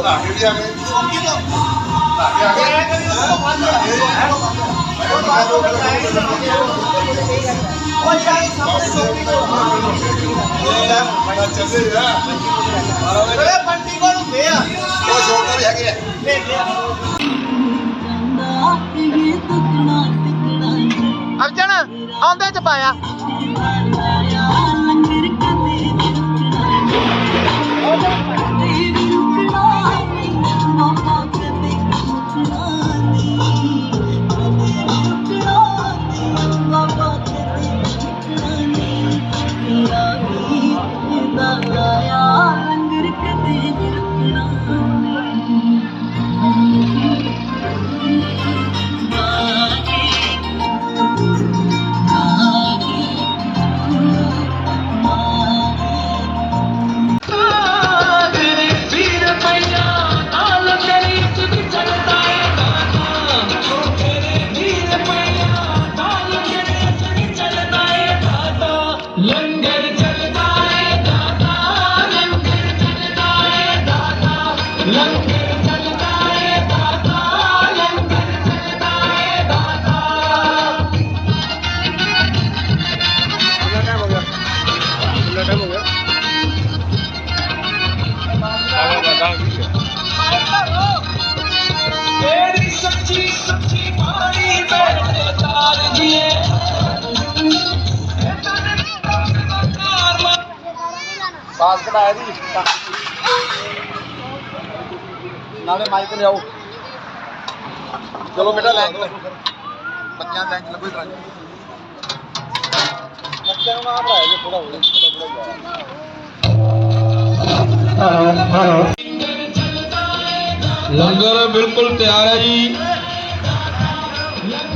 ਉਹ ਨਾ ਕੇ ਵੀ ਆ ਗਏ ਨਾ ਕੇ ਆ ਗਏ ਮੈਂ ਚੱਲੇ ਆ ਉਹ ਛੋਟਾ ਵੀ ਹੈਗੇ ਆ ਅਰਜਨ, ਆਉਂਦੇ ਚ ਪਾਇਆ। ਪਾਸ ਕਢਾਇਆ ਜੀ ਨਾਲੇ ਮਾਈਕ ਲਿਆਓ। ਚਲੋ ਬੇਟਾ ਲਾਈਨ ਬੱਚਿਆਂ ਲਾਈਨ ਲੱਗੋ ਇਧਰ ਬੱਚਿਆਂ ਨੂੰ ਨਾ ਭਰਾਇਆ ਥੋੜਾ ਹੋ ਥੋੜਾ ਲੰਗਰ ਬਿਲਕੁਲ ਤਿਆਰ ਹੈ ਜੀ।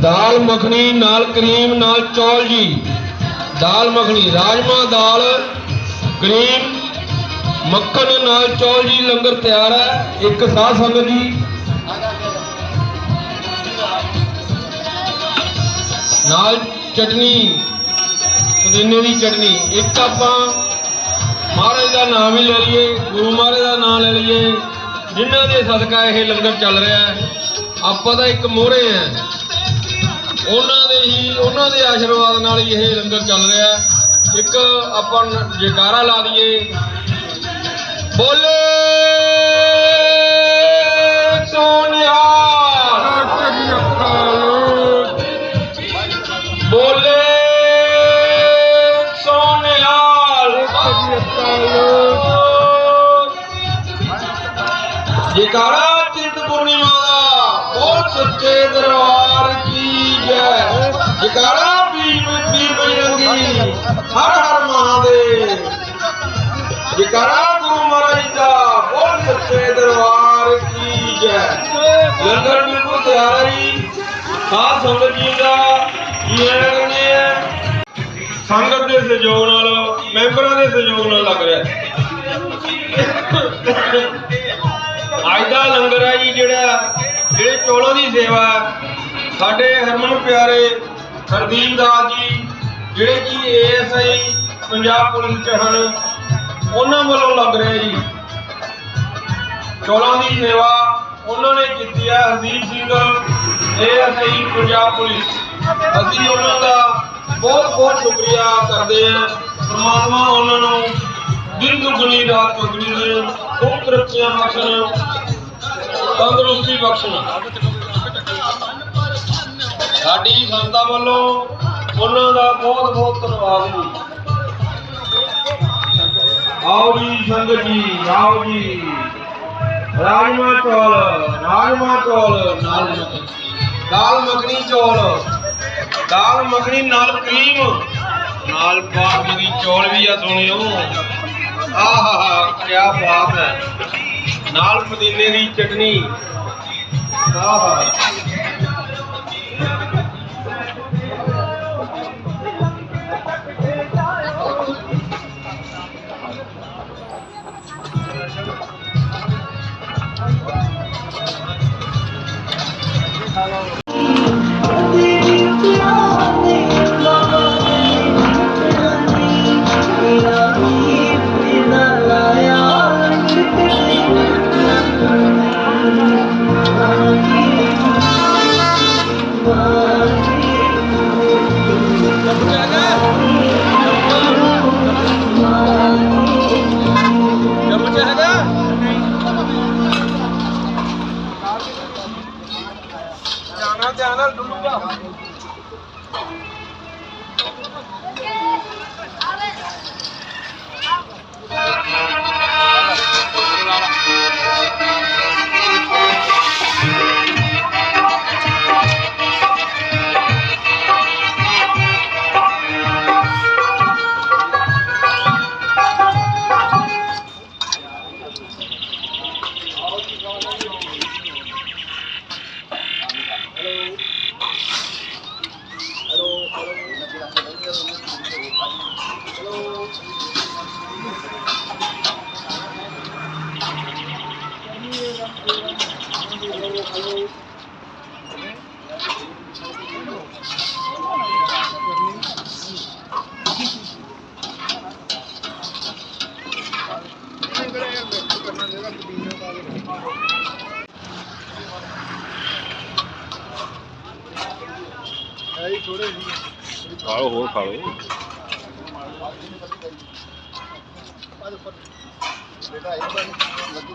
ਦਾਲ ਮੱਖਣੀ ਨਾਲ ਕਰੀਮ, ਨਾਲ ਚੌਲ ਜੀ। ਦਾਲ ਮੱਖਣੀ, ਰਾਜਮਾ, ਦਾਲ ਕਰੀਮ ਮੱਖਣ ਨਾਲ ਚੌਲ ਜੀ ਲੰਗਰ ਤਿਆਰ ਹੈ। ਇੱਕ ਸਾਹ ਸੰਗਤ ਜੀ। ਨਾਲ ਚਟਨੀ, ਪੁਦੀਨੇ ਦੀ ਚਟਨੀ। ਇੱਕ ਆਪਾਂ ਮਹਾਰਾਜ ਦਾ ਨਾਮ ਹੀ ਲੈ ਲਈਏ, ਗੁਰੂ ਮਹਾਰਾਜ ਦਾ ਨਾਮ ਲੈ ਲਈਏ। ਜਿਨ੍ਹਾਂ ਦੇ ਸਦਕਾ ਇਹ ਲੰਗਰ ਚੱਲ ਰਿਹਾ ਹੈ, ਆਪਾਂ ਤਾਂ ਇੱਕ ਮੋਹਰੇ ਆ ਉਹਨਾਂ ਦੇ ਹੀ, ਉਹਨਾਂ ਦੇ ਆਸ਼ੀਰਵਾਦ ਨਾਲ ਹੀ ਇਹ ਲੰਗਰ ਚੱਲ ਰਿਹਾ ਹੈ। ਇੱਕ ਆਪਾਂ ਨ- ਜੈਕਾਰਾ ਲਾ ਦਈਏ। ਬੋਲੇ ਸੋਨਿਆ। ਜੈ ਲੰਗਰ ਬਿਲਕੁਲ ਤਿਆਰ ਹੈ ਜੀ ਸਾਧ ਸੰਗਤ ਜੀ ਦਾ ਇਹ ਕਰਨੇ ਹੈ ਸੰਗਤ ਦੇ ਸਹਿਯੋਗ ਨਾਲ, ਮੈਂਬਰਾਂ ਦੇ ਸਹਿਯੋਗ ਨਾਲ ਲੱਗ ਰਿਹਾ ਅੱਜ ਦਾ ਲੰਗਰ ਹੈ ਜੀ ਜਿਹੜਾ, ਜਿਹੜੇ ਚੋਲਾਂ ਦੀ ਸੇਵਾ ਸਾਡੇ ਹਰਮਨ ਪਿਆਰੇ ਹਰਦੀਪ ਦਾਸ ਜੀ, ਜਿਹੜੇ ਕਿ ਏਐਸਆਈ ਪੰਜਾਬ ਪੁਲਿਸ ਚ ਹਨ, ਉਹਨਾਂ ਵੱਲੋਂ ਲੱਗ ਰਿਹਾ ਜੀ। ਚੋਲਾਂ ਦੀ ਸੇਵਾ ਉਹਨਾਂ ਨੇ ਕੀਤੀ ਹੈ ਹਰਦੀਪ ਸਿੰਘ ਏਐਸਆਈ ਪੰਜਾਬ ਪੁਲਿਸ। ਅਸੀਂ ਉਹਨਾਂ ਦਾ ਬਹੁਤ ਬਹੁਤ ਸ਼ੁਕਰੀਆ ਕਰਦੇ ਹਾਂ। ਪਰਮਾਤਮਾ ਉਹਨਾਂ ਨੂੰ ਦਿਨ ਦੁਗਣੀ ਰਾਤ ਚੌਗਣੀ ਦੇ ਖੂਬ ਤਰੱਕੀਆਂ ਬਖਸ਼ਣ, ਤੰਦਰੁਸਤੀ ਬਖਸ਼ਣ। ਸਾਡੀ ਸੰਸਥਾ ਵੱਲੋਂ ਉਹਨਾਂ ਦਾ ਬਹੁਤ ਬਹੁਤ ਧੰਨਵਾਦ ਜੀ। ਆਓ ਜੀ ਸੰਗਤ ਜੀ, ਆਓ ਜੀ। ਰਾਜਮਾ ਚੌਲ ਰਾਜਮਾ ਚੌਲ ਨਾਲ ਦਾਲ ਮੱਖਣੀ ਚੌਲ, ਦਾਲ ਮੱਖਣੀ ਨਾਲ ਕਰੀਮ। ਨਾਲ ਬਾਸਮਤੀ ਚੌਲ ਵੀ ਆ ਸੁਣਿਓ ਆਹਾ ਕੀ ਬਾਤ ਹੈ। ਨਾਲ ਪੁਦੀਨੇ ਦੀ ਚਟਨੀ। ਆਹਾ ਖਾ ਲਓ ਹੋਰ ਖਾ ਲਓ। ਬੇਟਾ ਇਹ ਬਣ ਲੱਗੀ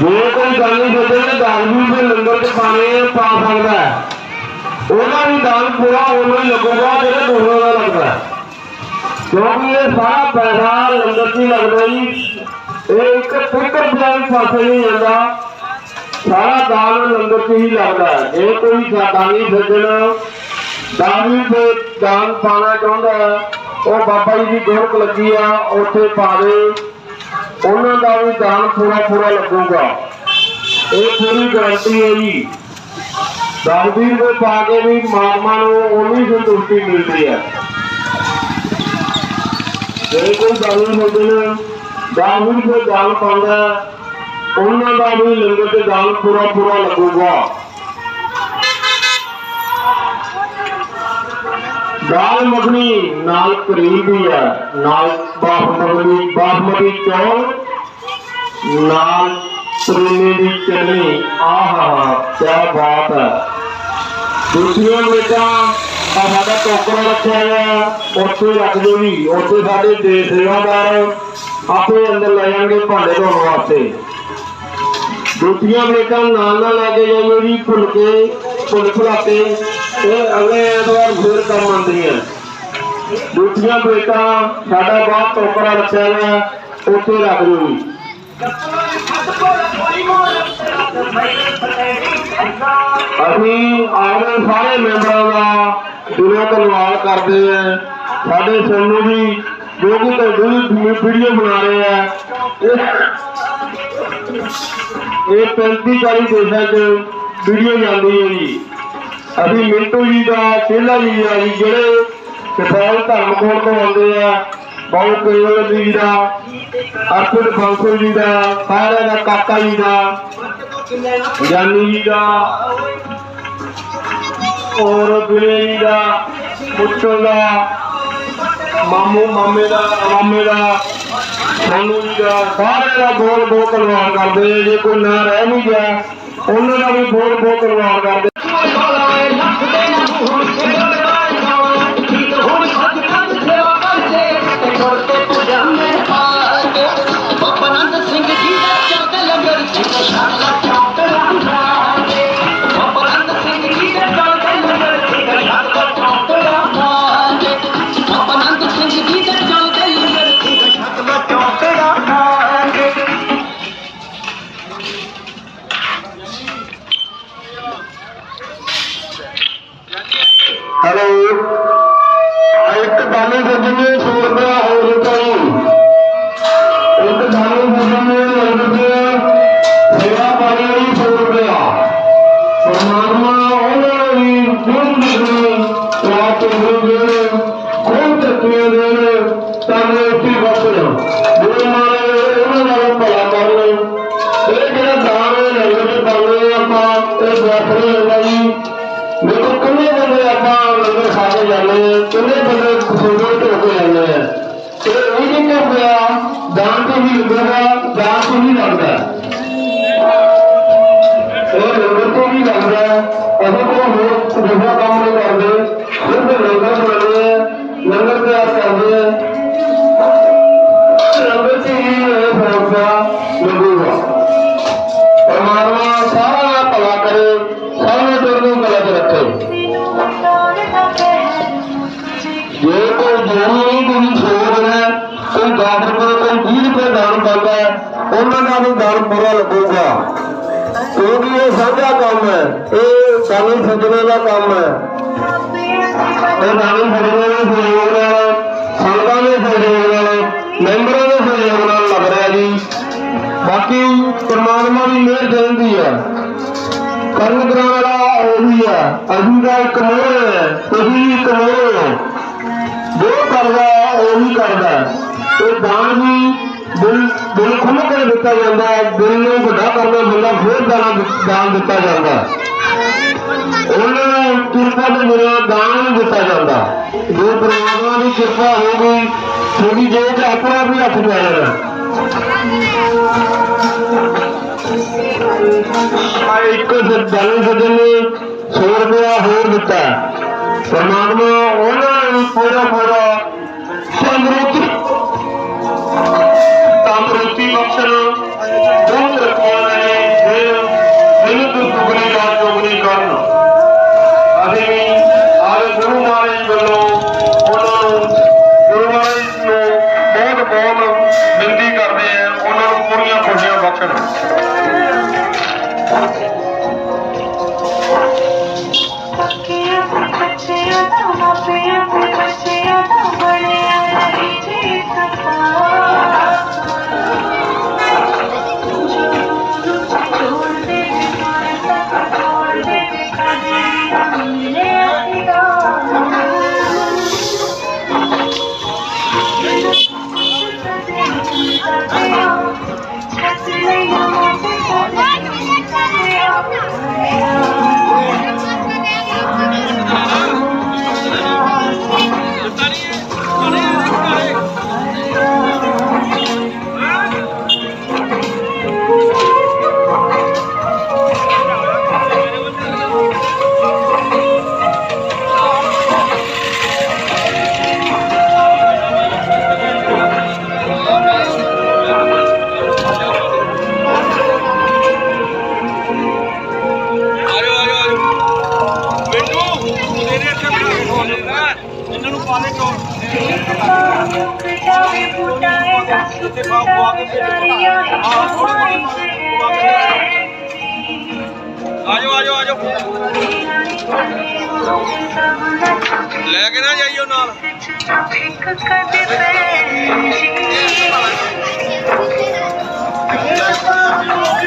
ਜੇ ਕੋਈ ਦਾਨੀ ਸੱਜਣ ਨੇ ਦਾਨ ਦੇ ਲੰਗਰ ਚ ਪਾਣੇ ਪਾ ਸਕਦਾ ਹੈ ਉਹਦਾ ਦਾਨ ਪੂਰਾ ਉਨਾ ਹੀ ਲੱਗੂਗਾ, ਜਿਹੜਾ ਦੂਸਰਾ ਦਾ ਲੱਗਦਾ ਕਿਉਂਕਿ ਇਹ ਸਾਰਾ ਪੈਸਾ ਲੰਗਰ 'ਚ ਲੱਗਦਾ ਜੀ। ਇਹ ਇੱਕ ਫਿਕਰ ਬਜਾਈ ਪਾਸੇ ਨਹੀਂ ਜਾਂਦਾ। ਸਾਰਾ ਦਾਨ ਲੰਗਰ 'ਚ ਹੀ ਲੱਗਦਾ ਜੇ ਕੋਈ ਦਾਨੀ ਸੱਜਣ ਦਾਨੀ ਦੇ ਦਾਨ ਪਾਣਾ ਚਾਹੁੰਦਾ ਹੈ ਉਹ ਬਾਬਾ ਜੀ ਦੀ ਗੋਰਕ ਲੱਗੀ ਆ, ਉੱਥੇ ਪਾ ਉਹਨਾਂ ਦਾ ਵੀ ਦਾਨ ਪੂਰਾ ਪੂਰਾ ਲੱਗੂਗਾ। ਇਹ ਪੂਰੀ ਗਾਰੰਟੀ ਹੈ ਜੀ। ਦਾਨਵੀਰ ਦੇ ਪਾ ਕੇ ਵੀ ਮਾਰਮਾ ਨੂੰ ਉਨੀ ਸੰਤੁਸ਼ਟੀ ਮਿਲਦੀ ਹੈ। ਜੇ ਕੋਈ ਦਾਨੀ ਹੁੰਦੇ ਨੇ ਦਾਨਵੀਰ ਦੇ ਦਾਨ ਪਾਉਂਦਾ ਉਹਨਾਂ ਦਾ ਵੀ ਲੰਗਰ ਤੇ ਦਾਨ ਪੂਰਾ ਪੂਰਾ ਲੱਗੂਗਾ। ਦਾਲ ਮੱਖਣੀ ਨਾਲ ਕਰੀਬ ਵੀ ਹੈ, ਨਾਲ ਬਾਸਮਤੀ ਬਾਸਮਤੀ ਚੌਲ, ਨਾਲ ਤਰੇਨੇ ਦੀ ਚਟਨੀ। ਆਹਾ ਕੀ ਬਾਤ ਹੈ। ਦੂਸਰੀਆਂ ਬੇਟਾ ਆ ਸਾਡਾ ਟੋਕਰਾ ਰੱਖਿਆ ਹੋਇਆ ਉੱਥੇ ਰੱਖ ਦਿਓ ਵੀ ਉੱਥੇ ਸਾਡੇ ਦੇਸ਼ ਸੇਵਾਦਾਰ ਆਪੇ ਅੰਦਰ ਲੈ ਜਾਣਗੇ ਭਾਂਡੇ ਧੋਣ ਵਾਸਤੇ। ਦੂਜੀਆਂ ਬੇਟਾ ਨਾਲ ਨਾਲ ਲੈ ਕੇ ਜਾਈਓ ਜੀ ਭੁੱਲ ਕੇ ਭੁੱਲ ਭੁਲਾਤੇ ਇਹ ਅਗਲੇ ਐਤਵਾਰ ਫਿਰ ਕੰਮ ਆਉਂਦੀਆਂ। ਦੂਜੀਆਂ ਬੇਟਾ, ਸਾਡਾ ਬਹੁਤ ਟੋਕਰਾ ਰੱਖਿਆ ਹੋਇਆ, ਉੱਥੇ ਰੱਖ ਦਿਓ। ਜੀ ਅਸੀਂ ਆਪਣੇ ਸਾਰੇ ਮੈਂਬਰਾਂ ਦਾ ਦਿਲੋਂ ਧੰਨਵਾਦ ਕਰਦੇ ਹਾਂ। ਸਾਡੇ ਸੋਨੂ ਜੀ, ਜੋ ਕਿ ਤੁਹਾਡੀ ਵੀਡੀਓ ਬਣਾ ਰਹੇ ਆ। ਇਹ- ਇਹ 35 40 ਦੇਸ਼ਾਂ 'ਚ ਵੀਡੀਓ ਜਾਂਦੀ ਹੈ ਜੀ। ਅਸੀਂ ਮਿੰਟੂ ਜੀ ਦਾ, ਚੇਲਾ ਜੀ ਆ ਜੀ, ਜਿਹੜੇ ਕਿਸਾਨ ਧਰਮ ਕੋਲ ਤੋਂ ਆਉਂਦੇ ਆ, ਬਹੁਤ ਕੇਵਲ ਜੀ ਦਾ ਅਰਪਿਤ ਬਾਂਸਲ ਜੀ ਦਾ, ਸਾਰਿਆਂ ਦਾ, ਕਾਕਾ ਜੀ ਦਾ, ਗਿਆਨੀ ਜੀ ਦਾ ਔਰ ਦੁਲੇ ਜੀ ਦਾ ਮੁੱਛਲ ਦਾ, ਮਾਮੂ, ਮਾਮੇ ਦਾ ਮਾਮੇ ਦਾ ਸਾਨੂੰ ਜੀ ਦਾ, ਸਾਰਿਆਂ ਦਾ ਬੋਲ ਬਹੁਤ ਧੰਨਵਾਦ ਕਰਦੇ ਹਾਂ। ਜੇ ਕੋਈ ਨਾ ਰਹਿ ਨਹੀਂ ਗਿਆ, ਉਹਨਾਂ ਦਾ ਵੀ ਬੋਲ ਬਹੁਤ ਧੰਨਵਾਦ ਕਰਦੇ هڪ با ਜਿੰਨੇ سونا ਸੋਨੇ ਢੋਕ ਜਾਂਦੇ ਆ। ਤੇ ਇਹ ਨਹੀਂ ਹੋਇਆ ਦਾਨ ਤੇ ਹੀ ਲੱਗਦਾ ਦਾ ਵੀ ਕਿਉਂਕਿ ਇਹ ਸਾਂਝਾ ਕੰਮ ਹੈ। ਇਹ ਦਾਨੀ ਸੱਜਣਾ ਦਾ ਕੰਮ ਹੈ। ਇਹ ਦਾਨੀ ਸੱਜਣਾ ਦੇ ਸਹਿਯੋਗ ਨਾਲ, ਸੰਗਤਾਂ ਦੇ ਸਹਿਯੋਗ ਨਾਲ, ਮੈਂਬਰਾਂ ਦੇ ਸਹਿਯੋਗ ਨਾਲ ਲੱਗ ਰਿਹਾ ਜੀ। ਬਾਕੀ ਪਰਮਾਤਮਾ ਦੀ ਮਿਹਰ ਚਾਹੀਦੀ ਹੈ। ਕਰਨ ਕਰਾਉਣ ਵਾਲਾ ਉਹੀ ਹੈ। ਅਸੀਂ ਦਾ ਇੱਕ ਮੋਹ ਹੈ। ਤੁਸੀਂ ਵੀ ਇੱਕ ਮੋਹ ਹੋ। ਜੋ ਕਰਦਾ ਹੈ ਉਹੀ ਕਰਦਾ। ਹੈ। ਦਾਨ ਵੀ ਦਿਲ ਦਿਲ ਖੁੱਲ੍ਹ ਕੇ ਦਿੱਤਾ ਜਾਂਦਾ ਹੈ, ਦਿਲ ਨੂੰ ਵੱਡਾ ਕਰਨਾ ਬੰਦਾ ਫਿਰ ਦਾਨ ਦਾਨ ਦਿੱਤਾ ਜਾਂਦਾ ਉਹਨਾਂ ਕਿਰਪਾ ਦੇ ਬਿਨਾਂ ਦਾਨ ਦਿੱਤਾ ਜਾਂਦਾ। ਜੋ ਪਰਮਾਤਮਾ ਦੀ ਕਿਰਪਾ ਹੋਊਗੀ ਤੁਹਾਡੀ ਜੇਬ 'ਚ ਆਪਣਾ ਆਪ ਹੀ ਹੱਥ ਪੈ ਜਾਣਾ ਆ ਇੱਕ ਦਾਨੀ ਸੱਜਣ ਨੇ 100 ਰੁਪਇਆ ਹੋਰ ਦਿੱਤਾ। ਪਰਮਾਤਮਾ ਉਹਨਾਂ ਨੂੰ ਪੂਰਾ ਪੂਰਾ ਤੰਦਰੁਸਤੀ ਤੰਦਰੁਸਤੀ ਆਜੋ ਮੈਨੂੰ ਪਾ ਦੇ ਟੋਰ ਤੇ ਪਾਉ ਪਾ ਕੇ ਆ ਥੋੜਾ ਆਜੋ ਆਜੋ ਆਜੋ। ਲੈ ਕੇ ਨਾ ਜਾਈਓ ਨਾਲ।